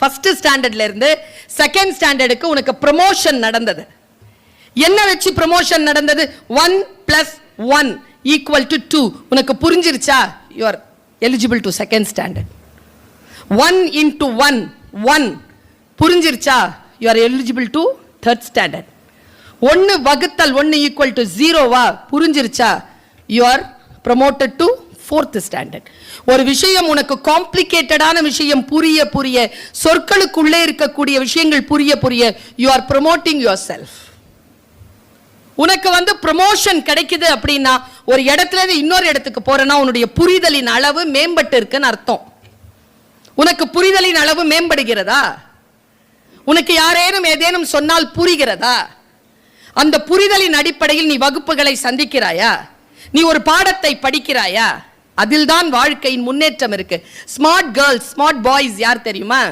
First ஸ்டாண்டர்ட்ல இருந்து second ஸ்டாண்டர்டுக்கு உனக்கு ப்ரமோஷன் நடந்தது. என்ன வச்சு ப்ரமோஷன் நடந்தது? One plus one equal to two உனக்கு புரிஞ்சிருச்சா? You are eligible to second standard one into one one புரிஞ்சிருச்சா? You are eligible to third standard ஒன்று வகுத்தல் ஒன்று ஈக்குவல் டு ஜீரோவா புரிஞ்சிருச்சா? You are promoted to fourth standard ஒரு விஷயம் உனக்கு காம்ப்ளிகேட்டடான விஷயம் புரிய புரிய சொற்களுக்குள்ளே இருக்கக்கூடிய விஷயங்கள் புரிய புரிய you are promoting yourself உனக்கு வந்து ப்ரமோஷன் கிடைக்குது அப்படின்னா ஒரு இடத்துல இருந்து இன்னொரு இடத்துக்கு போறேன்னா உன்னுடைய புரிதலின் அளவு மேம்பட்டு இருக்குன்னு அர்த்தம். உனக்கு புரிதலின் அளவு மேம்படுகிறதா? உனக்கு யாரேனும் ஏதேனும் சொன்னால் புரிகிறதா? அந்த புரிதலின் அடிப்படையில் நீ வகுப்புகளை சந்திக்கிறாயா? நீ ஒரு பாடத்தை படிக்கிறாயா? அதில்தான் வாழ்க்கையின் முன்னேற்றம் இருக்கு. ஸ்மார்ட் கேர்ள்ஸ் ஸ்மார்ட் பாய்ஸ் யார் தெரியுமா?